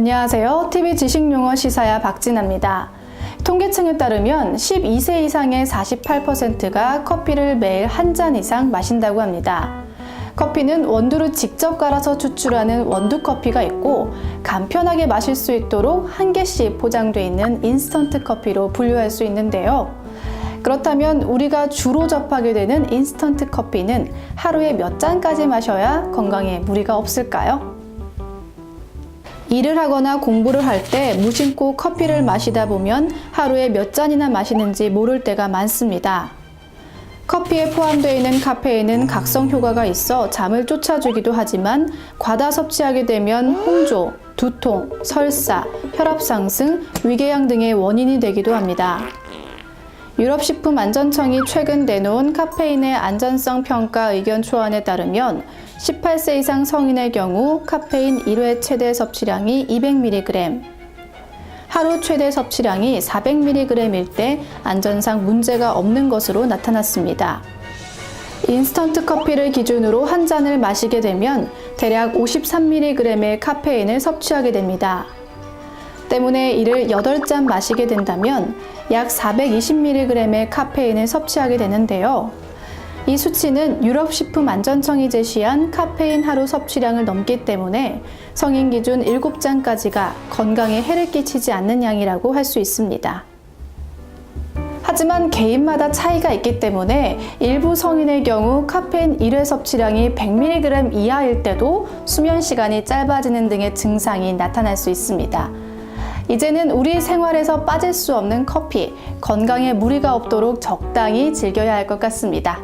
안녕하세요. TV 지식용어 시사야 박진아입니다. 통계청에 따르면 12세 이상의 48%가 커피를 매일 한 잔 이상 마신다고 합니다. 커피는 원두를 직접 갈아서 추출하는 원두 커피가 있고 간편하게 마실 수 있도록 한 개씩 포장되어 있는 인스턴트 커피로 분류할 수 있는데요. 그렇다면 우리가 주로 접하게 되는 인스턴트 커피는 하루에 몇 잔까지 마셔야 건강에 무리가 없을까요? 일을 하거나 공부를 할 때 무심코 커피를 마시다 보면 하루에 몇 잔이나 마시는지 모를 때가 많습니다. 커피에 포함되어 있는 카페인은 각성 효과가 있어 잠을 쫓아주기도 하지만 과다 섭취하게 되면 홍조, 두통, 설사, 혈압 상승, 위궤양 등의 원인이 되기도 합니다. 유럽식품안전청이 최근 내놓은 카페인의 안전성 평가 의견 초안에 따르면 18세 이상 성인의 경우 카페인 1회 최대 섭취량이 200mg, 하루 최대 섭취량이 400mg일 때 안전상 문제가 없는 것으로 나타났습니다. 인스턴트 커피를 기준으로 한 잔을 마시게 되면 대략 53mg의 카페인을 섭취하게 됩니다. 때문에 이를 8잔 마시게 된다면 약 420mg의 카페인을 섭취하게 되는데요. 이 수치는 유럽식품안전청이 제시한 카페인 하루 섭취량을 넘기 때문에 성인 기준 7잔까지가 건강에 해를 끼치지 않는 양이라고 할 수 있습니다. 하지만 개인마다 차이가 있기 때문에 일부 성인의 경우 카페인 1회 섭취량이 100mg 이하일 때도 수면 시간이 짧아지는 등의 증상이 나타날 수 있습니다. 이제는 우리 생활에서 빠질 수 없는 커피, 건강에 무리가 없도록 적당히 즐겨야 할 것 같습니다.